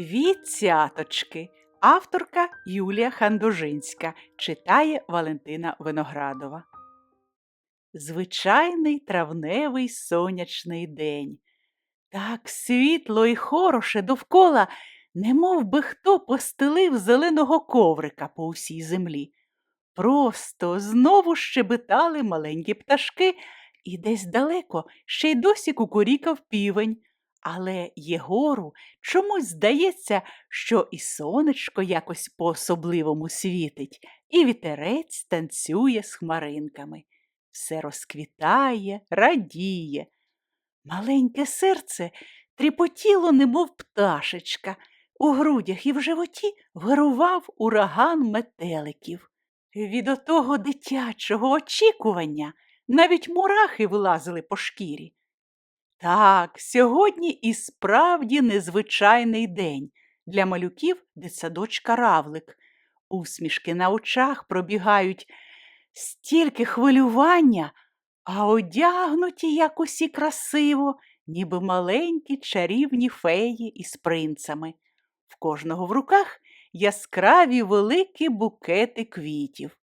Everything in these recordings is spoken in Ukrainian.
Дві цяточки. Авторка Юлія Хандожинська читає Валентина Виноградова. Звичайний травневий сонячний день. Так світло і хороше довкола, немов би хто постелив зеленого коврика по усій землі. Просто знову щебетали маленькі пташки, і десь далеко ще й досі кукурікав півень. Але Єгору чомусь здається, що і сонечко якось по-особливому світить, і вітерець танцює з хмаринками. Все розквітає, радіє. Маленьке серце тріпотіло, немов пташечка. У грудях і в животі вирував ураган метеликів. Від отого дитячого очікування навіть мурахи вилазили по шкірі. Так, сьогодні і справді незвичайний день для малюків дитсадочка Равлик. Усмішки на очах пробігають стільки хвилювання, а одягнуті якось і красиво, ніби маленькі чарівні феї із принцами. В кожного в руках яскраві великі букети квітів.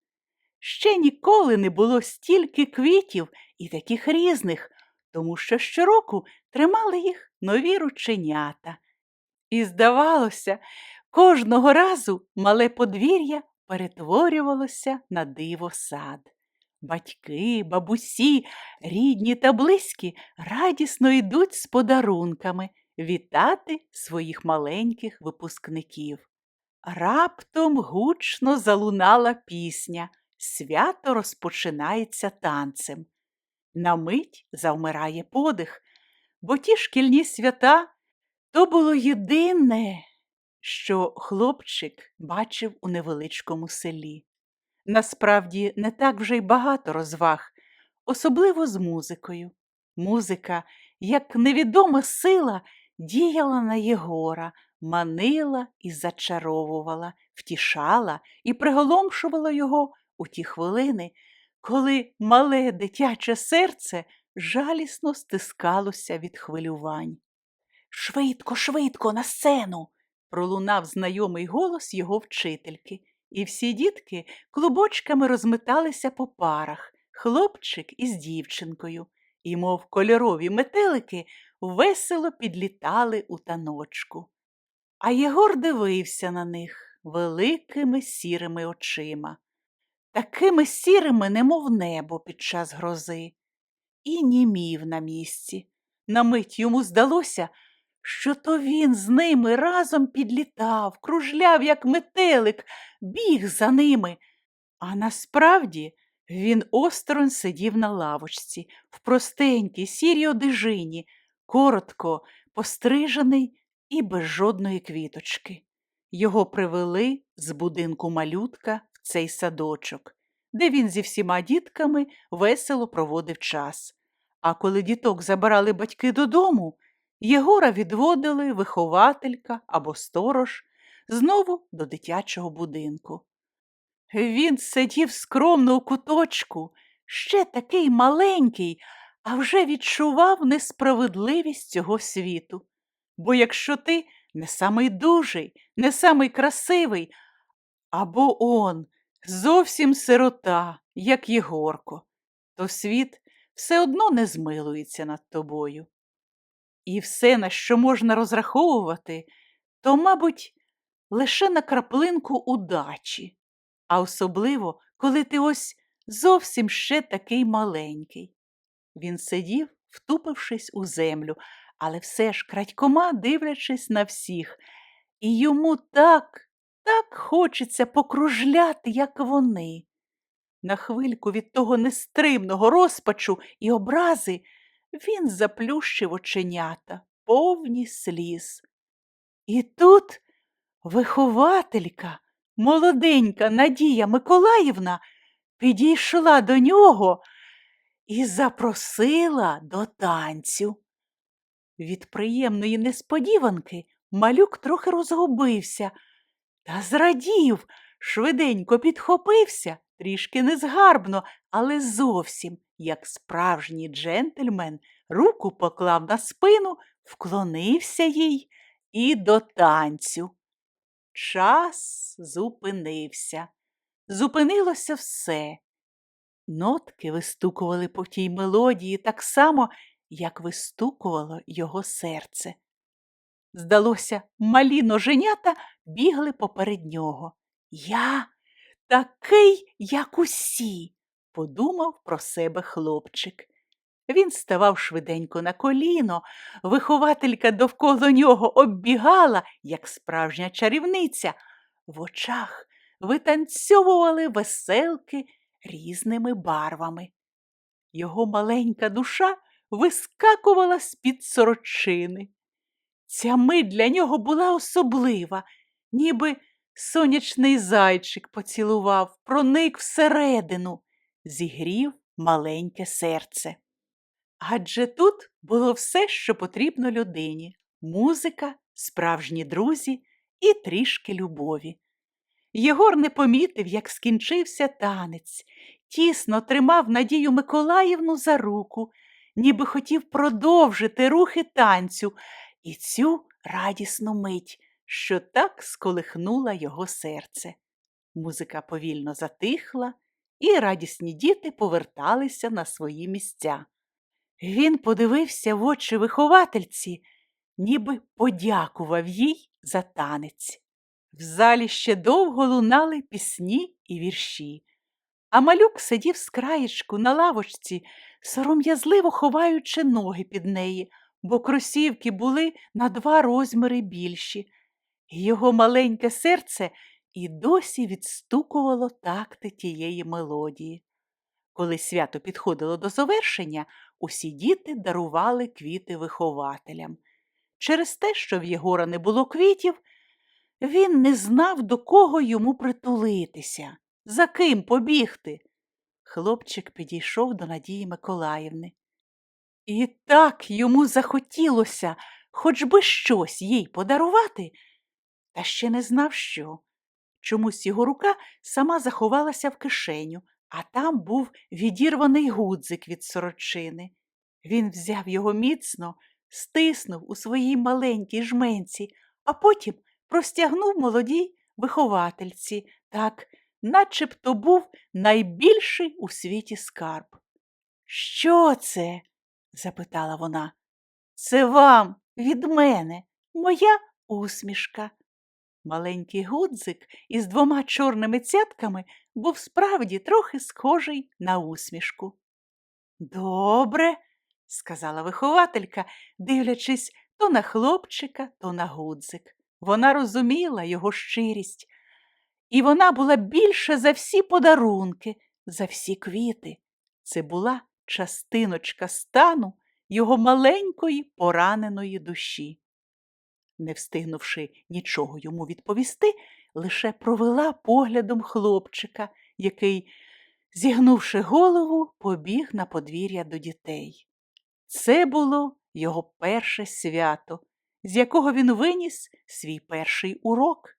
Ще ніколи не було стільки квітів і таких різних, тому що щороку тримали їх нові рученята. І, здавалося, кожного разу мале подвір'я перетворювалося на диво сад. Батьки, бабусі, рідні та близькі радісно йдуть з подарунками вітати своїх маленьких випускників. Раптом гучно залунала пісня, свято розпочинається танцем. На мить завмирає подих, бо ті шкільні свята то було єдине, що хлопчик бачив у невеличкому селі. Насправді не так вже й багато розваг, особливо з музикою. Музика, як невідома сила, діяла на Єгора, манила і зачаровувала, втішала і приголомшувала його у ті хвилини, коли мале дитяче серце жалісно стискалося від хвилювань. Швидко, швидко, на сцену. пролунав знайомий голос його вчительки, і всі дітки клубочками розметалися по парах, хлопчик із дівчинкою, і, мов кольорові метелики, весело підлітали у таночку. А Єгор дивився на них великими сірими очима такими сірими, немов небо під час грози, і німів на місці. На мить йому здалося, що то він з ними разом підлітав, кружляв, як метелик, біг за ними. А насправді він осторонь сидів на лавочці, в простенькій сірій одежині, коротко пострижений і без жодної квіточки. Його привели з будинку малютка цей садочок, де він зі всіма дітками весело проводив час. А коли діток забирали батьки додому, Єгора відводили вихователька або сторож знову до дитячого будинку. Він сидів скромно у куточку, ще такий маленький, а вже відчував несправедливість цього світу. Бо якщо ти не самий дужий, не самий красивий, або он зовсім сирота, як Єгорко, то світ все одно не змилується над тобою. І все, на що можна розраховувати, то, мабуть, лише на краплинку удачі, а особливо, коли ти ось зовсім ще такий маленький. Він сидів, втупившись у землю, але все ж крадькома дивлячись на всіх, і йому так так хочеться покружляти, як вони. На хвильку від того нестримного розпачу і образи він заплющив оченята, повні сліз. І тут вихователька, молоденька Надія Миколаївна, підійшла до нього і запросила до танцю. Від приємної несподіванки малюк трохи розгубився. Та зрадів, швиденько підхопився, трішки незгарбно, але зовсім, як справжній джентльмен, руку поклав на спину, вклонився їй і до танцю. Час зупинився. Зупинилося все. Нотки вистукували по тій мелодії так само, як вистукувало його серце. Здалося, малі ноженята бігли поперед нього. Я такий, як усі, подумав про себе хлопчик. Він ставав швиденько на коліно, вихователька довкола нього оббігала, як справжня чарівниця. В очах витанцьовували веселки різними барвами. Його маленька душа вискакувала з-під сорочини. Ця мить для нього була особлива, ніби сонячний зайчик поцілував, проник всередину, зігрів маленьке серце. Адже тут було все, що потрібно людині музика, справжні друзі і трішки любові. Єгор не помітив, як скінчився танець, тісно тримав Надію Миколаївну за руку, ніби хотів продовжити рухи танцю і цю радісну мить, що так сколихнула його серце. Музика повільно затихла, і радісні діти поверталися на свої місця. Він подивився в очі виховательці, ніби подякував їй за танець. В залі ще довго лунали пісні і вірші, а малюк сидів з краєчку на лавочці, сором'язливо ховаючи ноги під неї, бо кросівки були на два розміри більші, його маленьке серце і досі відстукувало такти тієї мелодії. Коли свято підходило до завершення, усі діти дарували квіти вихователям. Через те, що в Єгора не було квітів, він не знав, до кого йому притулитися, за ким побігти. Хлопчик підійшов до Надії Миколаївни. І так йому захотілося хоч би щось їй подарувати, та ще не знав, що. Чомусь його рука сама заховалася в кишеню, а там був відірваний гудзик від сорочини. Він взяв його міцно, стиснув у своїй маленькій жменці, а потім простягнув молодій виховательці, так, начебто був найбільший у світі скарб. Що це? Запитала вона. Це вам від мене, моя усмішка. Маленький гудзик із двома чорними цятками був справді трохи схожий на усмішку. Добре, сказала вихователька, дивлячись то на хлопчика, то на гудзик. Вона розуміла його щирість, і вона була більша за всі подарунки, за всі квіти. Це була частиночка стану його маленької пораненої душі. Не встигнувши нічого йому відповісти, лише провела поглядом хлопчика, який, зігнувши голову, побіг на подвір'я до дітей. Це було його перше свято, з якого він виніс свій перший урок,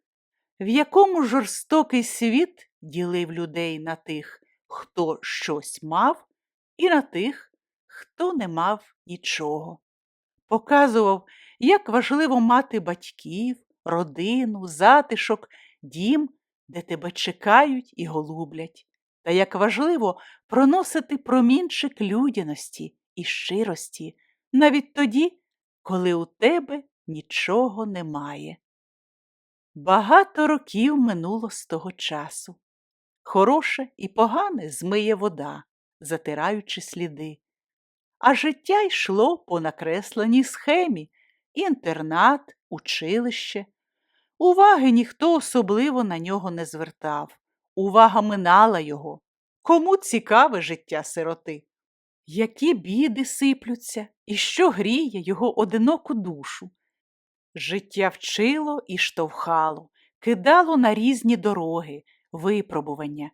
в якому жорстокий світ ділив людей на тих, хто щось мав, і на тих, хто не мав нічого. Показував, як важливо мати батьків, родину, затишок, дім, де тебе чекають і голублять, та як важливо проносити промінчик людяності і щирості навіть тоді, коли у тебе нічого немає. Багато років минуло з того часу. Хороше і погане змиє вода, затираючи сліди. А життя йшло по накресленій схемі інтернат, училище. Уваги ніхто особливо на нього не звертав. Увага минала його. Кому цікаве життя сироти? Які біди сиплються, і що гріє його одиноку душу? Життя вчило і штовхало, кидало на різні дороги, випробування.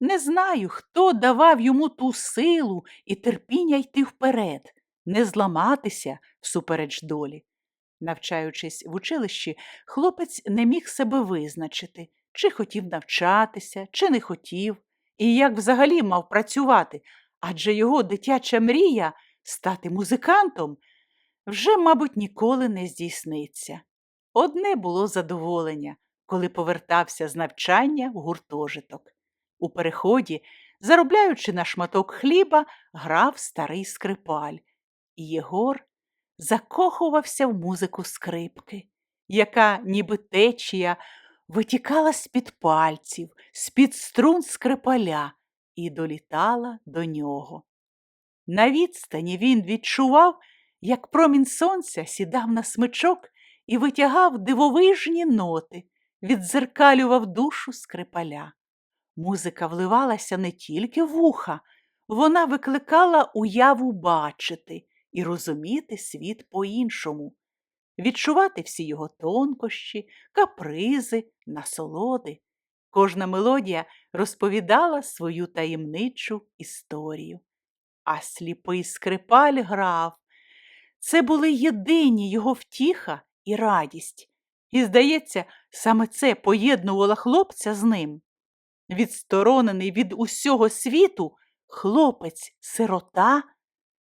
Не знаю, хто давав йому ту силу і терпіння йти вперед, не зламатися всупереч долі. Навчаючись в училищі, хлопець не міг себе визначити, чи хотів навчатися, чи не хотів, і як взагалі мав працювати, адже його дитяча мрія стати музикантом вже, мабуть, ніколи не здійсниться. одне було задоволення, коли повертався з навчання в гуртожиток. У переході, заробляючи на шматок хліба, грав старий скрипаль, і Єгор закохувався в музику скрипки, яка, ніби течія, витікала з-під пальців, з-під струн скрипаля і долітала до нього. На відстані він відчував, як промінь сонця сідав на смичок і витягав дивовижні ноти, віддзеркалював душу скрипаля. Музика вливалася не тільки в вуха, вона викликала уяву бачити і розуміти світ по-іншому, відчувати всі його тонкощі, капризи, насолоди. Кожна мелодія розповідала свою таємничу історію. А сліпий скрипаль грав. Це були єдині його втіха і радість. І, здається, саме це поєднувало хлопця з ним. Відсторонений від усього світу, хлопець сирота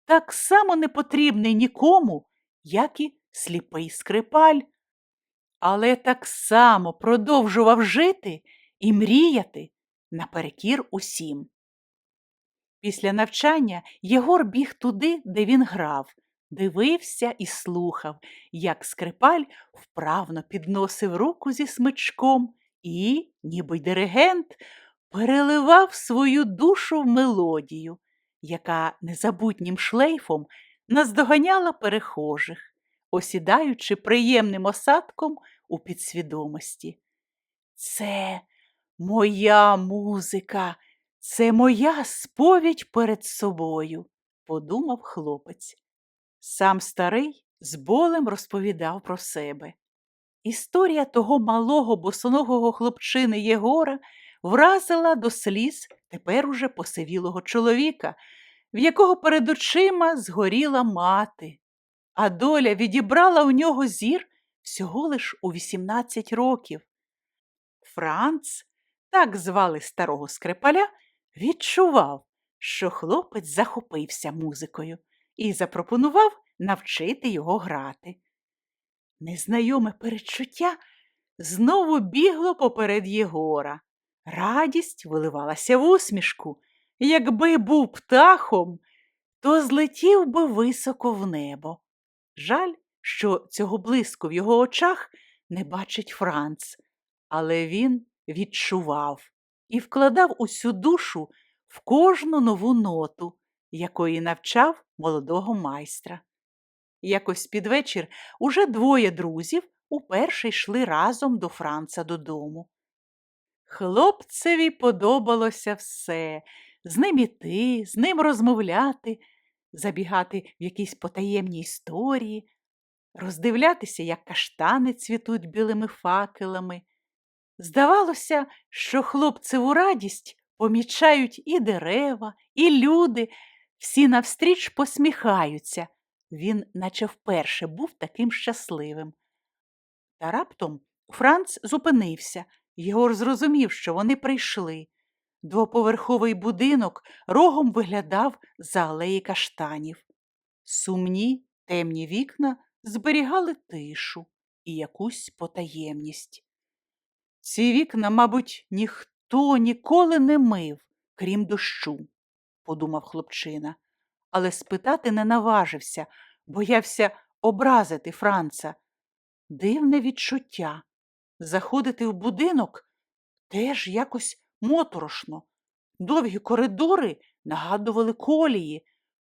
так само не потрібний нікому, як і сліпий скрипаль, але так само продовжував жити і мріяти наперекір усім. Після навчання Єгор біг туди, де він грав, дивився і слухав, як скрипаль вправно підносив руку зі смичком і, ніби диригент, переливав свою душу в мелодію, яка незабутнім шлейфом наздоганяла перехожих, осідаючи приємним осадком у підсвідомості. Це моя музика, це моя сповідь перед собою, подумав хлопець. Сам старий з болем розповідав про себе. Історія того малого босоногого хлопчини Єгора вразила до сліз тепер уже посивілого чоловіка, в якого перед очима згоріла мати, а доля відібрала у нього зір всього лиш у 18 років. Франц, так звали старого скрипаля, відчував, що хлопець захопився музикою і запропонував навчити його грати. Незнайоме передчуття знову бігло поперед Єгора. Радість виливалася в усмішку. Якби був птахом, то злетів би високо в небо. Жаль, що цього блиску в його очах не бачить Франц, але він відчував і вкладав усю душу в кожну нову ноту, якої навчав молодого майстра. Якось під вечір уже двоє друзів уперше йшли разом до Франца додому. Хлопцеві подобалося все з ним іти, з ним розмовляти, забігати в якісь потаємні історії, роздивлятися, як каштани цвітуть білими факелами. Здавалося, що хлопцеву радість помічають і дерева, і люди, всі навстріч посміхаються. Він, наче вперше, був таким щасливим. Та раптом Франц зупинився. Єгор зрозумів, що вони прийшли. Двоповерховий будинок рогом виглядав за алеї каштанів. Сумні, темні вікна зберігали тишу і якусь потаємність. Ці вікна, мабуть, ніхто ніколи не мив, крім дощу, подумав хлопчина, але спитати не наважився, боявся образити Франца. Дивне відчуття. Заходити в будинок теж якось моторошно. Довгі коридори нагадували колії,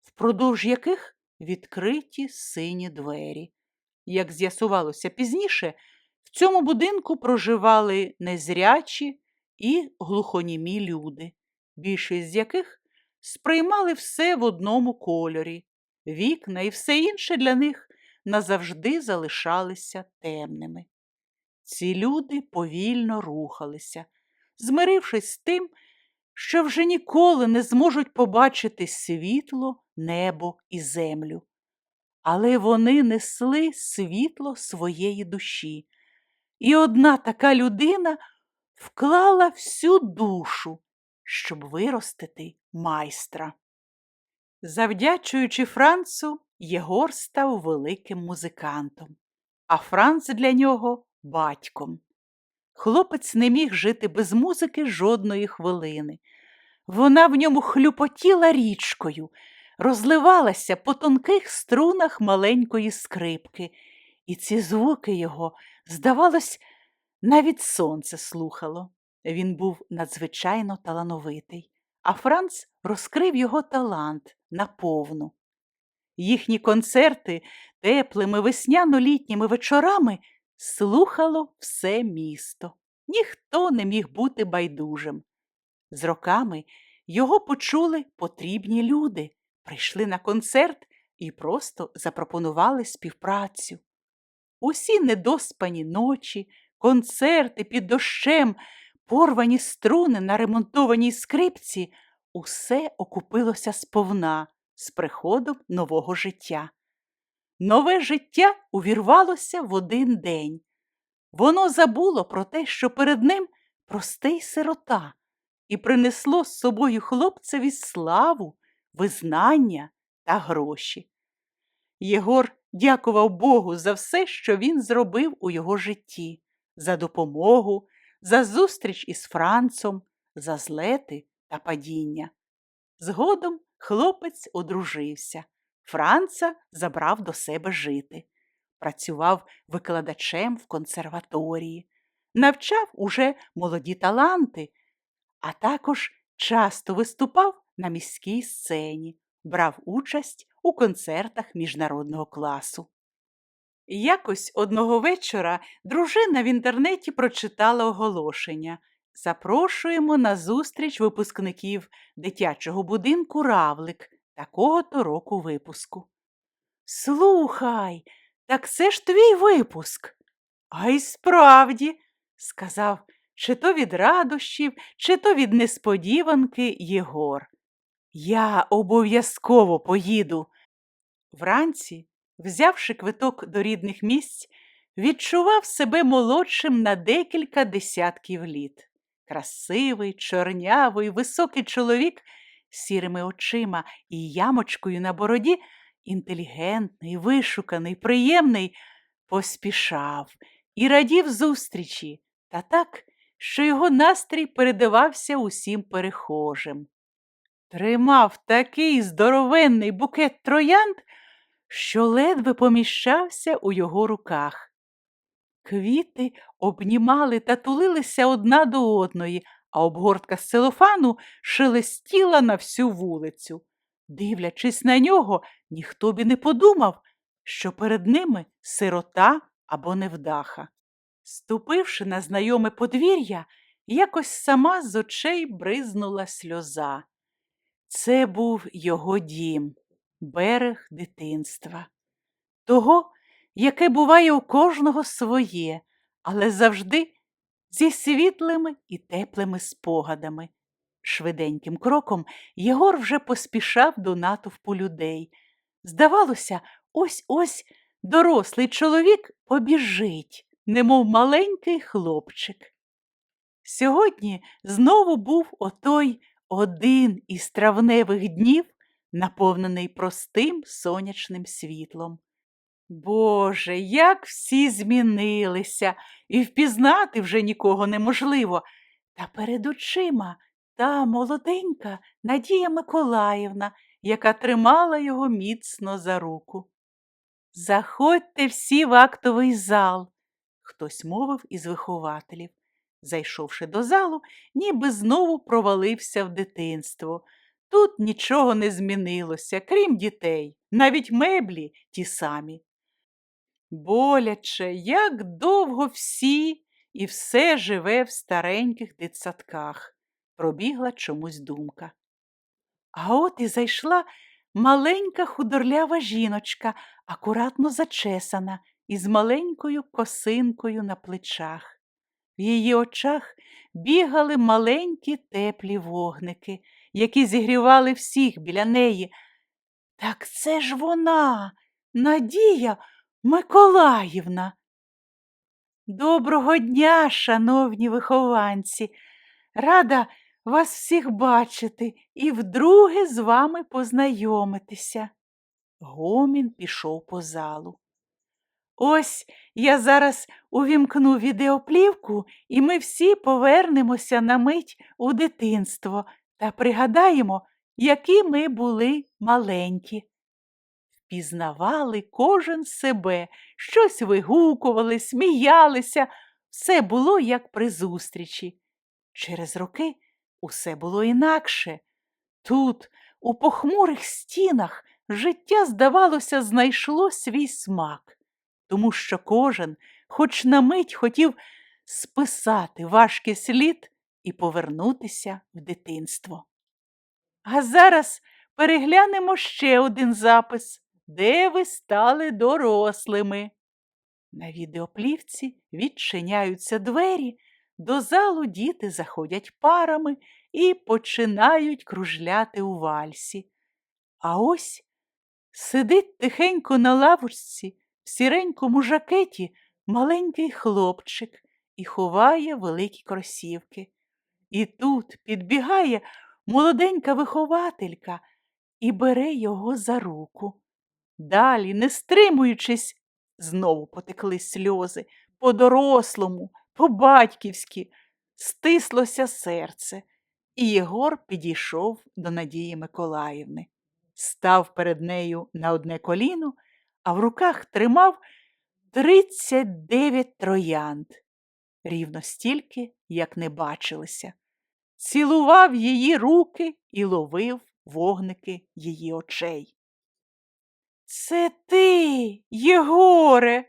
впродовж яких відкриті сині двері. Як з'ясувалося пізніше, в цьому будинку проживали незрячі і глухонімі люди, більшість з яких сприймали все в одному кольорі, вікна і все інше для них назавжди залишалися темними. Ці люди повільно рухалися, змирившись з тим, що вже ніколи не зможуть побачити світло, небо і землю. Але вони несли світло своєї душі, і одна така людина вклала всю душу, щоб виростити майстра. Завдячуючи Францу, Єгор став великим музикантом. а Франц для нього батьком. Хлопець не міг жити без музики жодної хвилини. Вона в ньому хлюпотіла річкою, розливалася по тонких струнах маленької скрипки, і ці звуки його, здавалось, навіть сонце слухало. Він був надзвичайно талановитий, а Франц розкрив його талант наповну. Їхні концерти теплими весняно-літніми вечорами слухало все місто. Ніхто не міг бути байдужим. З роками його почули потрібні люди, прийшли на концерт і просто запропонували співпрацю. Усі недоспані ночі, концерти під дощем, порвані струни на ремонтованій скрипці усе окупилося сповна з приходом нового життя. Нове життя увірвалося в один день. Воно забуло про те, що перед ним простий сирота, і принесло з собою хлопцеві славу, визнання та гроші. Єгор дякував Богу за все, що він зробив у його житті, за допомогу, за зустріч із Францом, за злети та падіння. Згодом хлопець одружився. Франца забрав до себе жити. Працював викладачем в консерваторії, навчав уже молоді таланти, а також часто виступав на міській сцені, брав участь у концертах міжнародного класу. Якось одного вечора дружина в інтернеті прочитала оголошення Запрошуємо на зустріч випускників дитячого будинку Равлик такого-то року випуску. Слухай, так це ж твій випуск. А й справді, сказав, чи то від радощів, чи то від несподіванки Єгор. Я обов'язково поїду. Вранці, взявши квиток до рідних місць, відчував себе молодшим на декілька десятків літ. Красивий, чорнявий, високий чоловік сірими очима і ямочкою на бороді, інтелігентний, вишуканий, приємний, поспішав і радів зустрічі, та так, що його настрій передавався усім перехожим. Тримав такий здоровенний букет троянд, що ледве поміщався у його руках. Квіти обнімали та тулилися одна до одної, а обгортка з целофану шелестіла на всю вулицю. Дивлячись на нього, ніхто б і не подумав, що перед ними сирота або невдаха. Ступивши на знайоме подвір'я, якось сама з очей бризнула сльоза. Це був його дім, берег дитинства. Того, яке буває у кожного своє, але завжди зі світлими і теплими спогадами. Швиденьким кроком Єгор вже поспішав до натовпу людей. Здавалося, ось ось дорослий чоловік побіжить, немов маленький хлопчик. Сьогодні знову був отой один із травневих днів, наповнений простим сонячним світлом. Боже, як всі змінилися, і впізнати вже нікого неможливо. Та перед очима та молоденька Надія Миколаївна, яка тримала його міцно за руку. Заходьте всі в актовий зал, хтось мовив із вихователів. Зайшовши до залу, ніби знову провалився в дитинство. Тут нічого не змінилося, крім дітей, навіть меблі ті самі. Боляче, як довго всі і все живе в стареньких дитсадках, пробігла чомусь думка. А от і зайшла маленька худорлява жіночка, акуратно зачесана, із маленькою косинкою на плечах. В її очах бігали маленькі теплі вогники, які зігрівали всіх біля неї. Так це ж вона, Надія. Миколаївна. Доброго дня, шановні вихованці. Рада вас всіх бачити і вдруге з вами познайомитися. Гомін пішов по залу. Ось я зараз увімкну відеоплівку, і ми всі повернемося на мить у дитинство та пригадаємо, які ми були маленькі. Впізнавали кожен себе, щось вигукували, сміялися, все було як при зустрічі. Через роки усе було інакше. Тут, у похмурих стінах, життя, здавалося, знайшло свій смак, тому що кожен, хоч на мить, хотів списати важкий слід і повернутися в дитинство. А зараз переглянемо ще один запис, де ви стали дорослими. На відеоплівці відчиняються двері, до залу діти заходять парами і починають кружляти у вальсі. А ось сидить тихенько на лавочці в сіренькому жакеті маленький хлопчик і ховає великі кросівки. І тут підбігає молоденька вихователька і бере його за руку. Далі, не стримуючись, знову потекли сльози по-дорослому, по-батьківськи, стислося серце, і Єгор підійшов до Надії Миколаївни, став перед нею на одне коліно, а в руках тримав тридцять дев'ять троянд, рівно стільки, як не бачилися цілував її руки і ловив вогники її очей. Це ти, Єгоре,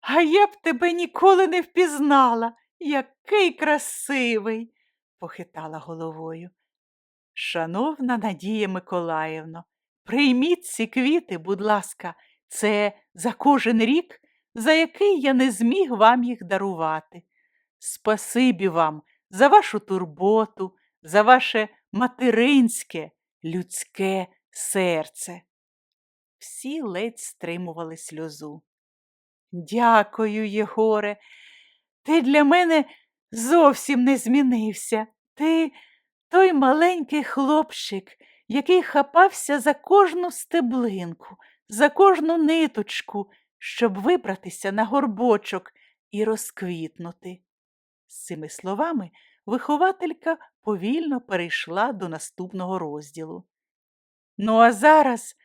а я б тебе ніколи не впізнала, який красивий, похитала головою. Шановна Надія Миколаївно, прийміть ці квіти, будь ласка, це за кожен рік, за який я не зміг вам їх дарувати. Спасибі вам за вашу турботу, за ваше материнське, людське серце. Всі ледь стримували сльозу. Дякую, Єгоре, ти для мене зовсім не змінився. Ти той маленький хлопчик, який хапався за кожну стеблинку, за кожну ниточку, щоб вибратися на горбочок і розквітнути. З цими словами вихователька повільно перейшла до наступного розділу. Ну, а зараз,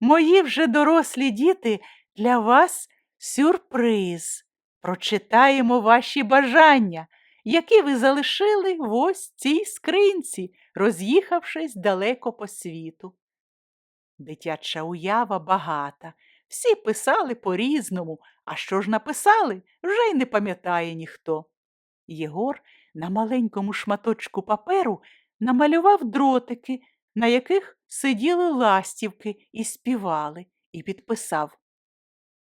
мої вже дорослі діти, для вас сюрприз. Прочитаємо ваші бажання, які ви залишили в ось цій скринці, роз'їхавшись далеко по світу. Дитяча уява багата, всі писали по-різному, а що ж написали, вже й не пам'ятає ніхто. Єгор на маленькому шматочку паперу намалював дротики, на яких сиділи ластівки і співали, і підписав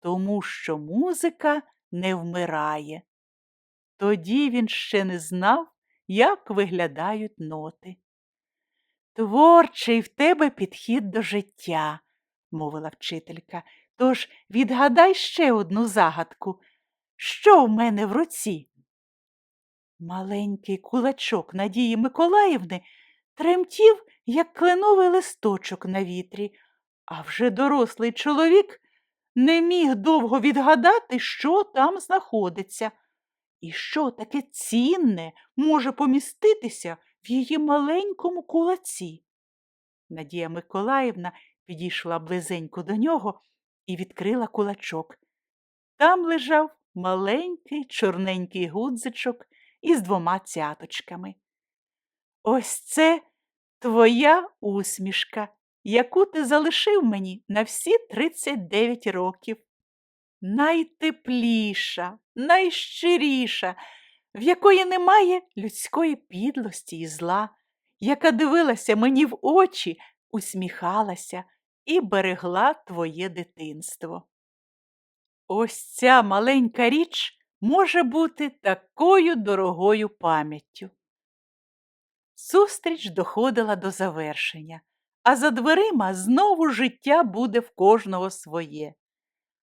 Тому що музика не вмирає. Тоді він ще не знав, як виглядають ноти. Творчий в тебе підхід до життя, мовила вчителька, тож відгадай ще одну загадку. Що в мене в руці? Маленький кулачок Надії Миколаївни тремтів, як кленовий листочок на вітрі, а вже дорослий чоловік не міг довго відгадати, що там знаходиться, і що таке цінне може поміститися в її маленькому кулаці. Надія Миколаївна підійшла близенько до нього і відкрила кулачок. Там лежав маленький чорненький гудзичок із двома цяточками. Ось це твоя усмішка, яку ти залишив мені на всі 39 років. Найтепліша, найщиріша, в якої немає людської підлості і зла, яка дивилася мені в очі, усміхалася і берегла твоє дитинство. Ось ця маленька річ може бути такою дорогою пам'яттю. Зустріч доходила до завершення, а за дверима знову життя буде в кожного своє.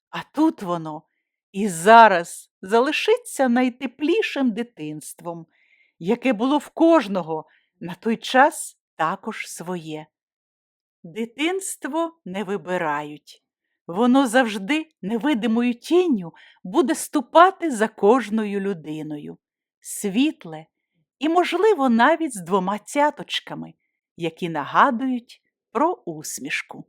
А тут воно і зараз залишиться найтеплішим дитинством, яке було в кожного на той час також своє. Дитинство не вибирають, Воно завжди невидимою тінню буде ступати за кожною людиною, світле і, можливо, навіть з двома цяточками, які нагадують про усмішку.